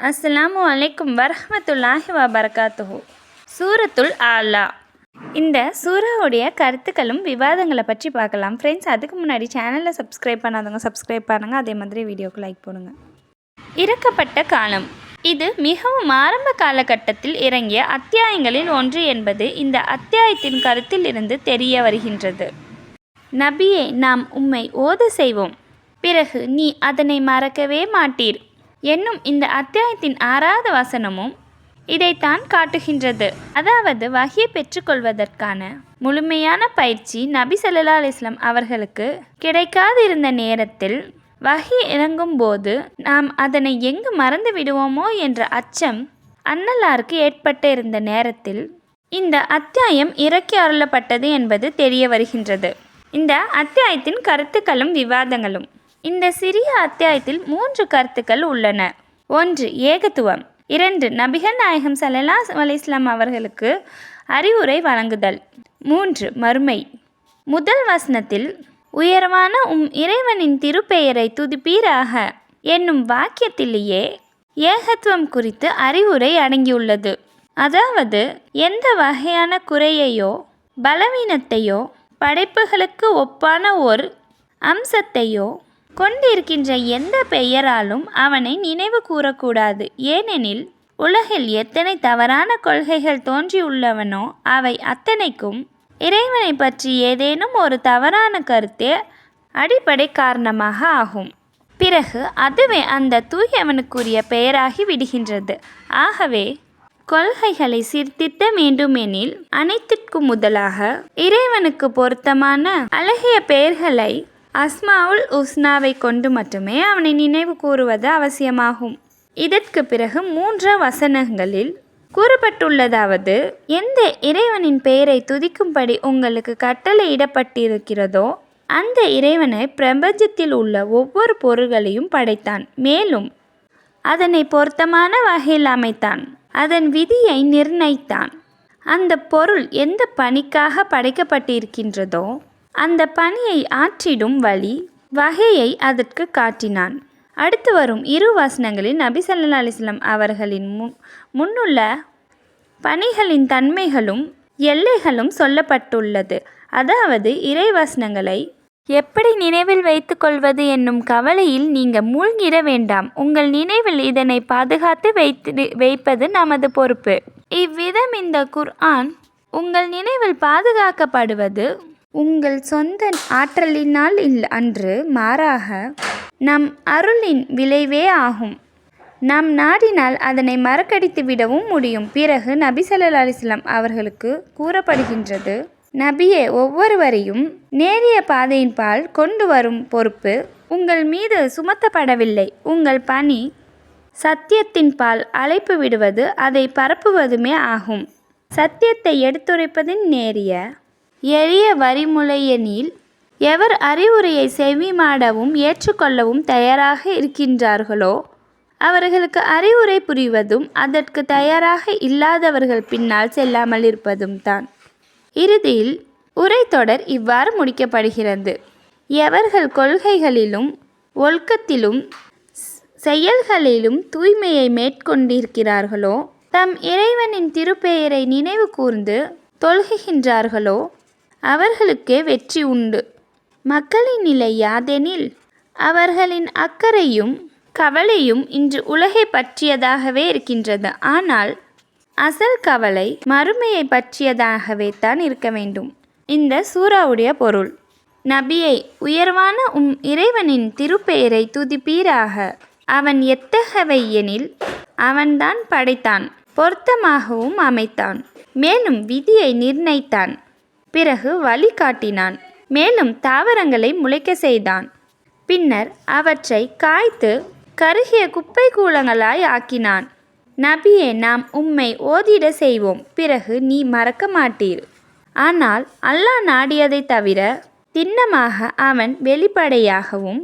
அஸ்ஸலாமு அலைக்கும் வரமத்துல்லாஹி வபரகாத்துஹு. சூரத்துல் ஆலா. இந்த சூறாவுடைய கருத்துக்களும் விவாதங்களை பற்றி பார்க்கலாம். ஃப்ரெண்ட்ஸ் அதுக்கு முன்னாடி சேனலில் சப்ஸ்கிரைப் பண்ணாதவங்க சப்ஸ்கிரைப் பண்ணுங்கள் அதே மாதிரி வீடியோக்கு லைக் போடுங்க. இறக்கப்பட்ட காலம். இது மிகவும் ஆரம்ப காலகட்டத்தில் இறங்கிய அத்தியாயங்களில் ஒன்று என்பது இந்த அத்தியாயத்தின் கருத்தில் இருந்து தெரிய வருகின்றது. நபியே நாம் உம்மை ஓத செய்வோம். பிறகு நீ அதனை மறக்கவே மாட்டீர். என்னும் இந்த அத்தியாயத்தின் ஆறாவது வசனமும் இதைத்தான் காட்டுகின்றது. அதாவது வகையை பெற்றுக்கொள்வதற்கான முழுமையான பயிற்சி நபி சல்லா அலிஸ்லாம் அவர்களுக்கு கிடைக்காது இருந்த நேரத்தில் வகி இறங்கும்போது நாம் அதனை எங்கு மறந்து விடுவோமோ என்ற அச்சம் அன்னலாருக்கு ஏற்பட்டு இருந்த நேரத்தில் இந்த அத்தியாயம் இறக்கி அருளப்பட்டது என்பது தெரிய வருகின்றது. இந்த அத்தியாயத்தின் கருத்துக்களும் விவாதங்களும் இந்த சிறிய அத்தியாயத்தில் மூன்று கருத்துக்கள் உள்ளன. ஒன்று ஏகத்துவம். இரண்டு நபிகள் நாயகம் சல்லல்லா அலிஸ்லாம் அவர்களுக்கு அறிவுரை வழங்குதல். மூன்று மறுமை. முதல் வசனத்தில் உயர்வான உம் இறைவனின் திருப்பெயரை துதிப்பீராக என்னும் வாக்கியத்திலேயே ஏகத்துவம் குறித்து அறிவுரை அடங்கியுள்ளது. அதாவது எந்த வகையான குறையையோ பலவீனத்தையோ படைப்புகளுக்கு ஒப்பான ஒரு அம்சத்தையோ கொண்டிருக்கின்ற எந்த பெயராலும் அவனை நினைவு கூறக்கூடாது. ஏனெனில் உலகில் எத்தனை தவறான கொள்கைகள் தோன்றியுள்ளவனோ அவை அத்தனைக்கும் இறைவனை பற்றி ஏதேனும் ஒரு தவறான கருத்தே அடிப்படை காரணமாக ஆகும். பிறகு அதுவே அந்த தூயவனுக்குரிய பெயராகி விடுகின்றது. ஆகவே கொள்கைகளை சீர்திருத்த வேண்டுமெனில் அனைத்திற்கும் முதலாக இறைவனுக்கு பொருத்தமான அழகிய பெயர்களை அஸ்மாவுல் உஸ்னாவை கொண்டு மட்டுமே அவனை நினைவு கூறுவது அவசியமாகும். இதற்கு பிறகு மூன்று வசனங்களில் கூறப்பட்டுள்ளதாவது எந்த இறைவனின் பெயரை துதிக்கும்படி உங்களுக்கு கட்டளையிடப்பட்டிருக்கிறதோ அந்த இறைவனை பிரபஞ்சத்தில் உள்ள ஒவ்வொரு பொருள்களையும் படைத்தான். மேலும் அதனை பொருத்தமான வகையில் அமைத்தான். அதன் விதியை நிர்ணயித்தான். அந்த பொருள் எந்த பணிக்காக படைக்கப்பட்டிருக்கின்றதோ அந்த பணியை ஆற்றிடும் வழி வகையை அதற்கு காட்டினான். அடுத்து வரும் இரு வசனங்களில் நபி சல்லா அலிஸ்லாம் அவர்களின் மு முன்னுள்ள பணிகளின் தன்மைகளும் எல்லைகளும் சொல்லப்பட்டுள்ளது. அதாவது இறைவசனங்களை எப்படி நினைவில் வைத்துக்கொள்வது என்னும் கவலையில் நீங்கள் மூழ்கிட வேண்டாம். உங்கள் நினைவில் இதனை பாதுகாத்து வைத்து வைப்பது நமது பொறுப்பு. இவ்விதம் இந்த குர்ஆன் உங்கள் நினைவில் பாதுகாக்கப்படுவது உங்கள் சொந்த ஆற்றலினால் இல் அன்று மாறாக நம் அருளின் விளைவே ஆகும். நாம் நாடினால் அதனை மறக்கடித்து விடவும் முடியும். பிறகு நபி சல்லா அலிஸ்லாம் அவர்களுக்கு கூறப்படுகின்றது நபியே ஒவ்வொருவரையும் நேரிய பாதையின்பால் கொண்டு வரும் பொறுப்பு உங்கள் மீது சுமத்தப்படவில்லை. உங்கள் பணி சத்தியத்தின்பால் அழைப்பு விடுவது அதை பரப்புவதுமே ஆகும். சத்தியத்தை எடுத்துரைப்பதின் நேரிய எளிய வரிமுலையெனில் எவர் அறிவுரையை செவிமாடவும் ஏற்றுக்கொள்ளவும் தயாராக இருக்கின்றார்களோ அவர்களுக்கு அறிவுரை புரிவதும் அதற்கு தயாராக இல்லாதவர்கள் பின்னால் செல்லாமல் இருப்பதும் தான். இறுதியில் உரைத்தொடர் இவ்வாறு முடிக்கப்படுகிறது. எவர்கள் கொள்கைகளிலும் ஒழுக்கத்திலும் செயல்களிலும் தூய்மையை மேற்கொண்டிருக்கிறார்களோ தம் இறைவனின் திருப்பெயரை நினைவு கூர்ந்து தொழுகின்றார்களோ அவர்களுக்கே வெற்றி உண்டு. மக்களின் நிலை யாதெனில் அவர்களின் அக்கறையும் கவலையும் இன்று உலகை பற்றியதாகவே இருக்கின்றது. ஆனால் அசல் கவலை மறுமையை பற்றியதாகவே தான் இருக்க வேண்டும். இந்த சூறாவுடைய பொருள் நபியை உயர்வான உம் இறைவனின் திருப்பெயரை துதிப்பீராக. அவன் எத்தகவை எனில் அவன்தான் படைத்தான் பொருத்தமாகவும் அமைத்தான். மேலும் விதியை நிர்ணயித்தான். பிறகு வழி காட்டினான். மேலும் தாவரங்களை முளைக்க செய்தான். பின்னர் அவற்றை காய்த்து கருகிய குப்பை கூலங்களாய் ஆக்கினான். நபியே நாம் உம்மை ஓதிட செய்வோம். பிறகு நீ மறக்க மாட்டீர். ஆனால் அல்லாஹ் நாடியதை தவிர திண்ணமாக அவன் வெளிப்படையாகவும்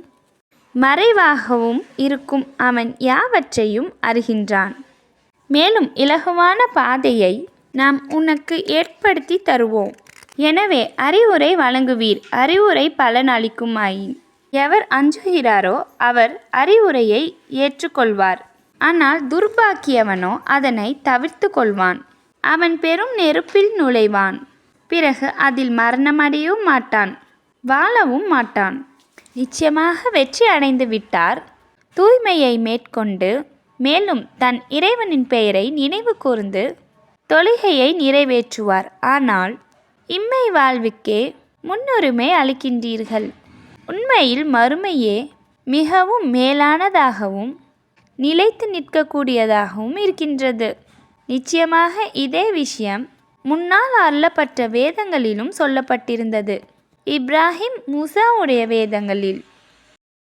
மறைவாகவும் இருக்கும் அவன் யாவற்றையும் அறிகின்றான். மேலும் இலகுவான பாதையை நாம் உனக்கு ஏற்படுத்தி தருவோம். எனவே அறிவுரை வழங்குவீர் அறிவுரை பலனளிக்குமாயின். எவர் அஞ்சுகிறாரோ அவர் அறிவுரையை ஏற்றுக்கொள்வார். ஆனால் துர்பாக்கியவனோ அதனை தவிர்த்து கொள்வான் அவன் பெரும் நெருப்பில் நுழைவான். பிறகு அதில் மரணமடையவும் மாட்டான் வாழவும் மாட்டான். நிச்சயமாக வெற்றி அடைந்து விட்டார். தூய்மையை மேற்கொண்டு மேலும் தன் இறைவனின் பெயரை நினைவு கூர்ந்து தொழுகையை நிறைவேற்றுவார். ஆனால் இம்மை வாழ்வுக்கே முன்னுரிமை அளிக்கின்றீர்கள். உண்மையில் மறுமையே மிகவும் மேலானதாகவும் நிலைத்து நிற்கக்கூடியதாகவும் இருக்கின்றது. நிச்சயமாக இதே விஷயம் முன்னால் அருளப்பட்ட வேதங்களிலும் சொல்லப்பட்டிருந்தது. இப்ராஹிம் மூசாவுடைய வேதங்களில்.